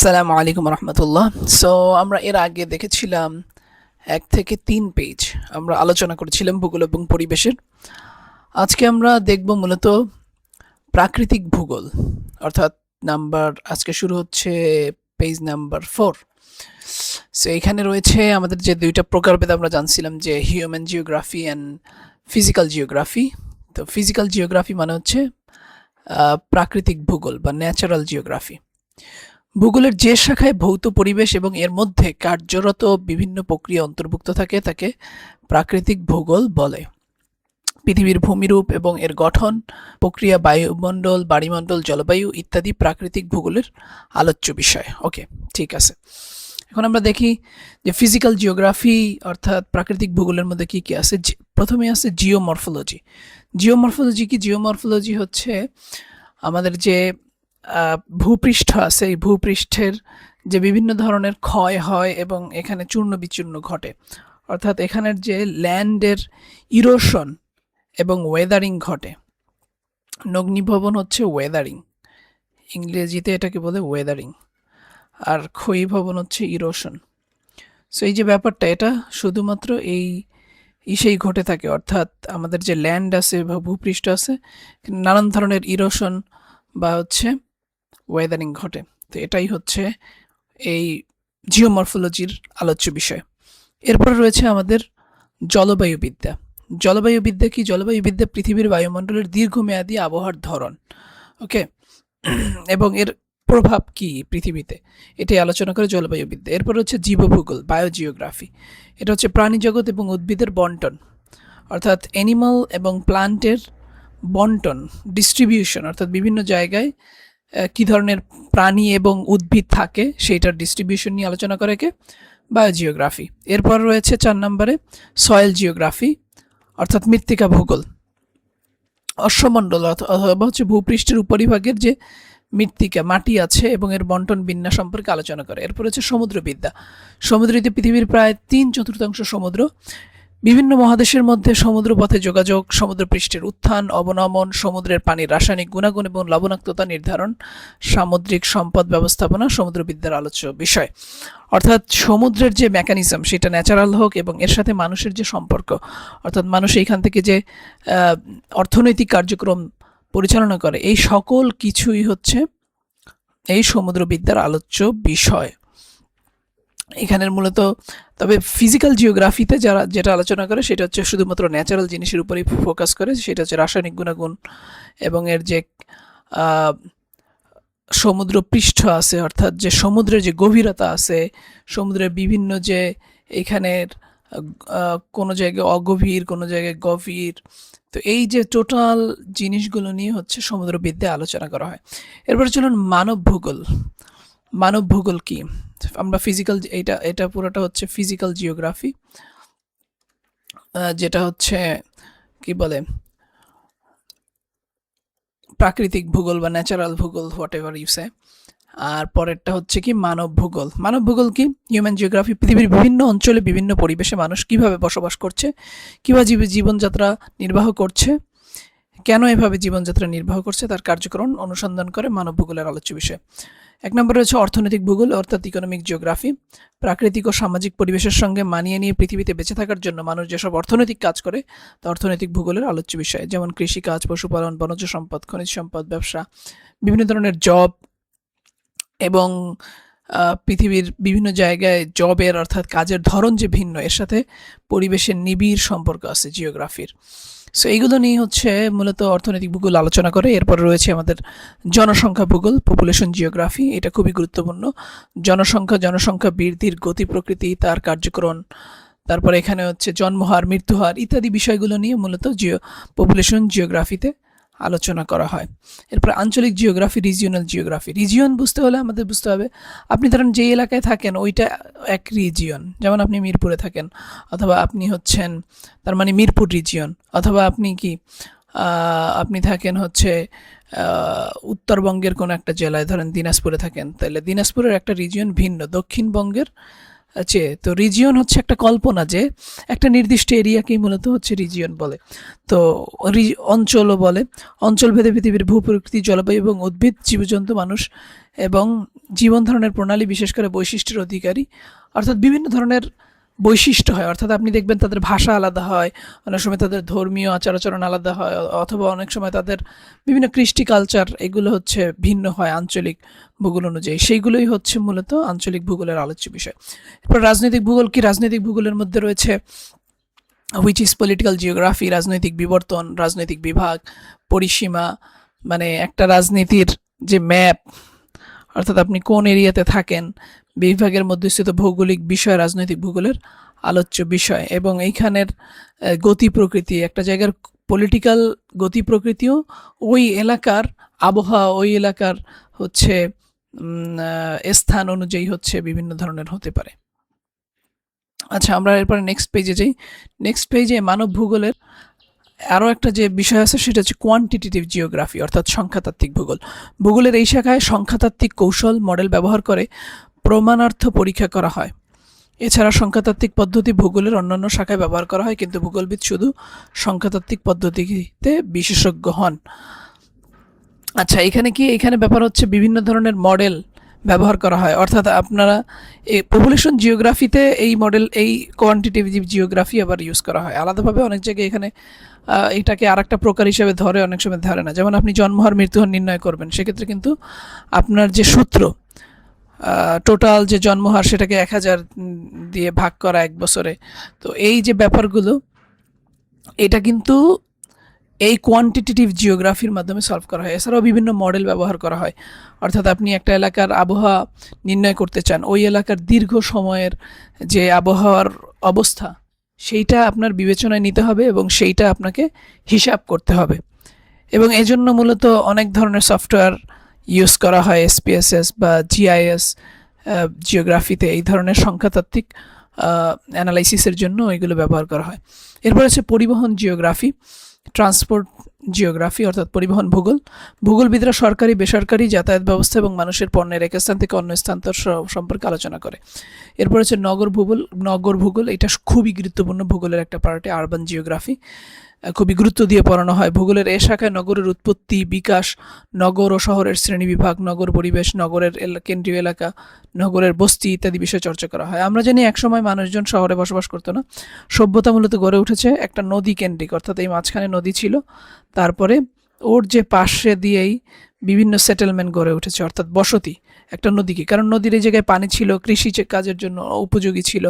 আসসালামু আলাইকুম রহমতুল্লাহ। সো আমরা এর আগে দেখেছিলাম এক থেকে তিন পেজ আমরা আলোচনা করেছিলাম ভূগোল এবং পরিবেশের। আজকে আমরা দেখব মূলত প্রাকৃতিক ভূগোল। অর্থাৎ নাম্বার, আজকে শুরু হচ্ছে পেজ নাম্বার ফোর সো এখানে রয়েছে আমাদের যে দুইটা প্রকারভেদ আমরা জানছিলাম, যে human geography and physical geography তো ফিজিক্যাল জিওগ্রাফি মানে হচ্ছে প্রাকৃতিক ভূগোল বা ন্যাচারাল জিওগ্রাফি ভূগোলের যে শাখায় ভৌত পরিবেশ এবং এর মধ্যে কার্যরত বিভিন্ন প্রক্রিয়া অন্তর্ভুক্ত থাকে, তাকে প্রাকৃতিক ভূগোল বলে। পৃথিবীর ভূমিরূপ এবং এর গঠন, প্রক্রিয়া, বায়ুমণ্ডল, বাড়িমণ্ডল, জলবায়ু ইত্যাদি প্রাকৃতিক ভূগোলের আলোচ্য বিষয়। ওকে ঠিক আছে। এখন আমরা দেখি যে ফিজিক্যাল জিওগ্রাফি অর্থাৎ প্রাকৃতিক ভূগোলের মধ্যে কি কি আছে? প্রথমে আছে জিওমরফোলজি জিওমরফোলজি কি? জিওমরফোলজি হচ্ছে আমাদের যে ভূপৃষ্ঠ আছে। এই ভূপৃষ্ঠের যে বিভিন্ন ধরনের ক্ষয় হয় এবং এখানে চূর্ণ বিচূর্ণ ঘটে। অর্থাৎ এখানের যে ল্যান্ডের ইরোশন এবং ওয়েদারিং ঘটে। নগ্নিভবন হচ্ছে ওয়েদারিং ইংরেজিতে এটাকে বলে ওয়েদারিং আর ক্ষয়ী ভবন হচ্ছে ইরোশন সো এই যে ব্যাপারটা, এটা শুধুমাত্র এই ইসেই ঘটে থাকে। অর্থাৎ আমাদের যে ল্যান্ড আছে বা ভূপৃষ্ঠ আছে, নানান ধরনের ইরোশন বা হচ্ছে ওয়েদারিং ঘটে। তো এটাই হচ্ছে এই জিওমরফোলজির আলোচ্য বিষয়। এরপর রয়েছে আমাদের জলবায়ুবিদ্যা। জলবায়ুবিদ্যা কি? জলবায়ুবিদ্যা পৃথিবীর বায়ুমণ্ডলের দীর্ঘমেয়াদী আবহাওয়ার ধরন। ওকে? এবং এর প্রভাব কি পৃথিবীতে? এটাই আলোচনা করে জলবায়ুবিদ্যা। এরপর হচ্ছে জীবভূগোল বায়োজিওগ্রাফি এটা হচ্ছে প্রাণীজগৎ এবং উদ্ভিদের বন্টন। অর্থাৎ অ্যানিমাল এবং প্লান্টের বন্টন ডিস্ট্রিবিউশন অর্থাৎ বিভিন্ন জায়গায় কি ধরনের প্রাণী এবং উদ্ভিদ থাকে সেইটার ডিস্ট্রিবিউশন নিয়ে আলোচনা করে কে? বায়োজিওগ্রাফি এরপর রয়েছে চার নম্বরে সয়েল জিওগ্রাফি অর্থাৎ মৃত্তিকা ভূগোল। অশ্বমণ্ডল অথ- অথবা হচ্ছে ভূপৃষ্ঠের উপরিভাগের যে মৃত্তিকা, মাটি আছে এবং এর বন্টন বিন্যাস সম্পর্কে আলোচনা করে। এরপর হচ্ছে সমুদ্রবিদ্যা। সমুদ্রতে পৃথিবীর প্রায় তিন চতুর্থাংশ সমুদ্র বিভিন্ন মহাদেশের মধ্যে সমুদ্রপথে যোগাযোগ, সমুদ্রপৃষ্ঠের উত্থান, অবনমন, সমুদ্রের পানির রাসায়নিক গুণাগুণ এবং লবণাক্ততা নির্ধারণ, সামুদ্রিক সম্পদ ব্যবস্থাপনা, সমুদ্রবিদ্যার আলোচ্য বিষয়। অর্থাৎ সমুদ্রের যে মেকানিজম সেটা ন্যাচারাল হোক এবং এর সাথে মানুষের যে সম্পর্ক, অর্থাৎ মানুষ এইখান থেকে যে অর্থনৈতিক কার্যক্রম পরিচালনা করে, এই সকল কিছুই হচ্ছে এই সমুদ্রবিদ্যার আলোচ্য বিষয়। এখানের মূলত, তবে ফিজিক্যাল জিওগ্রাফিতে যারা, যেটা আলোচনা করে সেটা হচ্ছে শুধুমাত্র ন্যাচারাল জিনিসের উপরেই ফোকাস করে, সেটা হচ্ছে রাসায়নিক গুণাগুণ এবং এর যে সমুদ্র পৃষ্ঠ আছে, অর্থাৎ যে সমুদ্রের যে গভীরতা আছে, সমুদ্রের বিভিন্ন যে এখানের কোনো জায়গায় অগভীর, কোনো জায়গায় গভীর, তো এই যে টোটাল জিনিসগুলো নিয়ে হচ্ছে সমুদ্রবিদ্যায় আলোচনা করা হয়। এরপর চলুন মানব ভূগোল মানব ভূগোল কি? আমরা ফিজিক্যাল এটা এটা পুরোটা হচ্ছে ফিজিক্যাল জিওগ্রাফি যেটা হচ্ছে, কি বলে, প্রাকৃতিক ভূগোল বা ন্যাচারাল ভূগোল হোয়াট এভার ইউসে আর পরেরটা হচ্ছে কি মানব ভূগোল। মানব ভূগোল কি? হিউম্যান জিওগ্রাফি পৃথিবীর বিভিন্ন অঞ্চলে বিভিন্ন পরিবেশে মানুষ কীভাবে বসবাস করছে, কীভাবে জীবনযাত্রা নির্বাহ করছে কেন এভাবে জীবনযাত্রা নির্বাহ করছে? তার কার্যক্রম অনুসন্ধান করে মানব ভূগোলের আলোচ্য বিষয়। এক নম্বরে রয়েছে অর্থনৈতিক ভূগোল, অর্থাৎ ইকোনমিক জিওগ্রাফি প্রাকৃতিক ও সামাজিক পরিবেশের সঙ্গে মানিয়ে নিয়ে পৃথিবীতে বেঁচে থাকার জন্য মানুষ যেসব অর্থনৈতিক কাজ করে, তা অর্থনৈতিক ভূগোলের আলোচ্য বিষয়। যেমন কৃষিকাজ, পশুপালন, বনজ সম্পদ, খনিজ সম্পদ, ব্যবসা, বিভিন্ন ধরনের জব এবং পৃথিবীর বিভিন্ন জায়গায় জবের অর্থাৎ কাজের ধরন যে ভিন্ন, এর সাথে পরিবেশের নিবিড় সম্পর্ক আছে জিওগ্রাফির সো এইগুলো নিয়ে হচ্ছে মূলত অর্থনৈতিক ভূগোল আলোচনা করে। এরপর রয়েছে আমাদের জনসংখ্যা ভূগোল পপুলেশন জিওগ্রাফি এটা খুবই গুরুত্বপূর্ণ। জনসংখ্যা জনসংখ্যা বৃদ্ধির গতি প্রকৃতি, তার কার্যক্রম, তারপরে এখানে হচ্ছে জন্মহার মৃত্যুহার ইত্যাদি বিষয়গুলো নিয়ে মূলত জিও পপুলেশন জিওগ্রাফিতে আলোচনা করা হয়। এরপর আঞ্চলিক জিওগ্রাফি রিজিওনাল জিওগ্রাফি রিজিয়ন বুঝতে হলে আমাদের বুঝতে হবে, আপনি ধরেন যে এলাকায় থাকেন, ওইটা এক রিজিয়ন যেমন আপনি মিরপুরে থাকেন, অথবা আপনি হচ্ছেন, তার মানে মিরপুর রিজিয়ন অথবা আপনি কি আপনি থাকেন হচ্ছে উত্তরবঙ্গের কোনো একটা জেলায়। ধরেন দিনাজপুরে থাকেন, তাহলে দিনাজপুরের একটা রিজিয়ন ভিন্ন। দক্ষিণবঙ্গের চেয়ে তো রিজিয়ন হচ্ছে একটা কল্পনা যে একটা নির্দিষ্ট এরিয়াকেই মূলত হচ্ছে রিজিয়ন বলে। তো অঞ্চলও বলে। অঞ্চল ভেদে পৃথিবীর ভূপ্রকৃতি, জলবায়ু এবং উদ্ভিদ, জীবজন্তু, মানুষ এবং জীবন ধরনের প্রণালী, বিশেষ করে বৈশিষ্ট্যের অধিকারী। অর্থাৎ বিভিন্ন ধরনের বৈশিষ্ট্য হয়। অর্থাৎ আপনি দেখবেন তাদের ভাষা আলাদা হয়, অনেক সময় তাদের ধর্মীয় আচার আচরণ আলাদা হয়, অথবা অনেক সময় তাদের বিভিন্ন কৃষ্টি কালচার এগুলো হচ্ছে ভিন্ন হয় আঞ্চলিক ভূগোল অনুযায়ী। সেইগুলোই হচ্ছে মূলত আঞ্চলিক ভূগোলের আলোচ্য বিষয়। এরপর রাজনৈতিক ভূগোল কি? রাজনৈতিক ভূগোলের মধ্যে রয়েছে হুইচ ইজ পলিটিক্যাল জিওগ্রাফি রাজনৈতিক বিবর্তন, রাজনৈতিক বিভাগ, পরিসীমা মানে একটা রাজনীতির যে ম্যাপ অর্থাৎ আপনি কোন এরিয়াতে থাকেন বিভাগের মধ্যে স্থিত ভৌগোলিক বিষয়, রাজনৈতিক ভূগোলের আলোচ্য বিষয় এবং এইখানের গতি প্রকৃতি। একটা জায়গার পলিটিক্যাল গতি প্রকৃতিও ওই এলাকার আবহাওয়া, ওই এলাকার হচ্ছে স্থান অনুযায়ী হচ্ছে বিভিন্ন ধরনের হতে পারে। আচ্ছা আমরা এরপরে নেক্সট পেজে যাই। নেক্সট পেজে মানব ভূগোলের আরও একটা যে বিষয় আছে, সেটা হচ্ছে কোয়ান্টিটেটিভ জিওগ্রাফি অর্থাৎ সংখ্যাতাত্ত্বিক ভূগোল। ভূগোলের এই শাখায় সংখ্যাতাত্ত্বিক কৌশল মডেল ব্যবহার করে প্রমাণার্থ পরীক্ষা করা হয়। এছাড়া সংখ্যাতাত্ত্বিক পদ্ধতি ভূগোলের অন্যান্য শাখায় ব্যবহার করা হয়, কিন্তু ভূগোলবিদ শুধু সংখ্যাতাত্ত্বিক পদ্ধতিতে বিশেষজ্ঞ হন। আচ্ছা এখানে কি, এখানে ব্যাপার হচ্ছে বিভিন্ন ধরনের মডেল ব্যবহার করা হয়। অর্থাৎ আপনারা এই পপুলেশন জিওগ্রাফিতে এই মডেল এই কোয়ান্টিটেটিভ জিওগ্রাফি আবার ইউজ করা হয়। আলাদাভাবে অনেক জায়গায় এখানে এটাকে আর একটা প্রকার হিসেবে ধরে অনেক সময় ধরে না। যেমন আপনি জন্মহার, মৃত্যুহার নির্ণয় করবেন। সেক্ষেত্রে কিন্তু আপনার যে সূত্র টোটাল যে জন্মহার সেটাকে এক হাজার দিয়ে ভাগ করা এক বছরে। তো এই যে ব্যাপারগুলো, এটা কিন্তু এই কোয়ান্টিটেটিভ জিওগ্রাফির মাধ্যমে সলভ করা হয়। এছাড়াও বিভিন্ন মডেল ব্যবহার করা হয়। অর্থাৎ আপনি একটা এলাকার আবহাওয়া নির্ণয় করতে চান, ওই এলাকার দীর্ঘ সময়ের যে আবহাওয়ার অবস্থা, সেইটা আপনার বিবেচনায় নিতে হবে এবং সেইটা আপনাকে হিসাব করতে হবে। এবং এজন্য মূলত অনেক ধরনের সফটওয়্যার ইউজ করা হয় এসপিএসএস বা জিআইএস জিওগ্রাফিতে এই ধরনের সংখ্যাতাত্ত্বিক অ্যানালাইসিসের জন্য এগুলো ব্যবহার করা হয়। এরপর আছে পরিবহন জিওগ্রাফি ট্রান্সপোর্ট জিওগ্রাফি অর্থাৎ পরিবহন ভূগোল। ভূগোলবিদরা সরকারি, বেসরকারি যাতায়াত ব্যবস্থা এবং মানুষের পণ্যের এক স্থান থেকে অন্য স্থানান্তর সম্পর্কে আলোচনা করে। এরপর হচ্ছে নগর ভূগোল। নগর ভূগোল, এটা খুবই গুরুত্বপূর্ণ ভূগোলের একটা পার্টে আরবান জিওগ্রাফি খুবই গুরুত্ব দিয়ে পড়ানো হয়। ভূগোলের এ শাখায় নগরের উৎপত্তি, বিকাশ, নগর ও শহরের শ্রেণীবিভাগ নগর পরিবেশ, নগরের কেন্দ্রীয় এলাকা, নগরের বস্তি ইত্যাদি বিষয়ে চর্চা করা হয়। আমরা জানি একসময় মানুষজন শহরে বসবাস করতো না। সভ্যতা মূলত গড়ে উঠেছে একটা নদী কেন্দ্রিক, অর্থাৎ এই মাঝখানে নদী ছিল। তারপরে ওর যে পাশে দিয়েই বিভিন্ন সেটেলমেন্ট গড়ে উঠেছে, অর্থাৎ বসতি, একটা নদীকে কারণ নদীর এই জায়গায় পানি ছিল, কৃষি কাজের জন্য উপযোগী ছিল।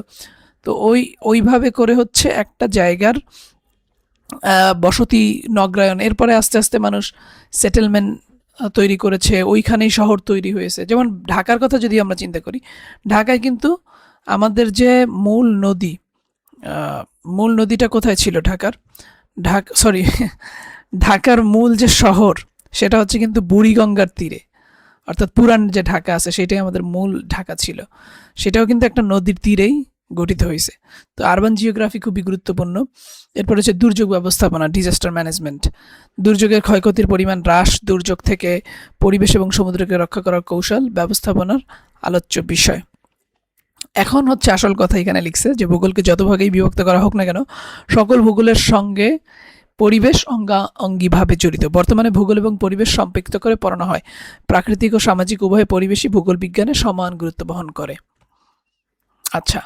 তো ওই, ওইভাবে করে হচ্ছে একটা জায়গার বসতি নগরায়ন। এরপরে আস্তে আস্তে মানুষ সেটেলমেন্ট তৈরি করেছে, ওইখানেই শহর তৈরি হয়েছে। যেমন ঢাকার কথা যদি আমরা চিন্তা করি, ঢাকায় কিন্তু আমাদের যে মূল নদী মূল নদীটা কোথায় ছিল ঢাকার? ঢাক সরি ঢাকার মূল যে শহর, সেটা হচ্ছে কিন্তু বুড়িগঙ্গার তীরে। অর্থাৎ পুরান যে ঢাকা আছে, সেটাই আমাদের মূল ঢাকা ছিল। সেটাও কিন্তু একটা নদীর তীরেই গঠিত হয়েছে তো আরবান জিওগ্রাফি খুবই গুরুত্বপূর্ণ। এরপর হচ্ছে দুর্যোগ ব্যবস্থাপনা ডিজাস্টার ম্যানেজমেন্ট দুর্যোগের ক্ষয়ক্ষতির পরিমাণ হ্রাস, দুর্যোগ থেকে পরিবেশ এবং সমুদ্রকে রক্ষা করার কৌশল, ব্যবস্থাপনার আলোচ্য বিষয়। এখন হচ্ছে আসল কথা এখানে লিখছে যে, ভূগোলকে যত ভাগেই বিভক্ত করা হোক না কেন, সকল ভূগোলের সঙ্গে পরিবেশ অঙ্গা, অঙ্গিভাবে জড়িত। বর্তমানে ভূগোল এবং পরিবেশ সম্পৃক্ত করে পড়ানো হয়। প্রাকৃতিক ও সামাজিক উভয় পরিবেশই ভূগোল বিজ্ঞানে সমান গুরুত্ব বহন করে। আচ্ছা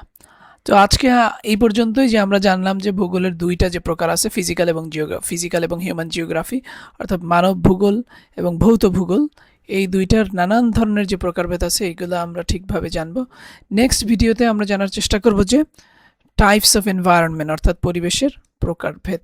তো আজকে এই পর্যন্তই যে আমরা জানলাম যে ভূগোলের দুইটা যে প্রকার আছে ফিজিক্যাল এবং জিওগ্রাফি ফিজিক্যাল এবং হিউম্যান জিওগ্রাফি অর্থাৎ মানব ভূগোল এবং ভৌত ভূগোল, এই দুইটার নানান ধরনের যে প্রকারভেদ আছে, এইগুলো আমরা ঠিকভাবে জানব। নেক্সট ভিডিওতে আমরা জানার চেষ্টা করব যে টাইপস অফ এনভায়রনমেন্ট অর্থাৎ পরিবেশের প্রকারভেদ।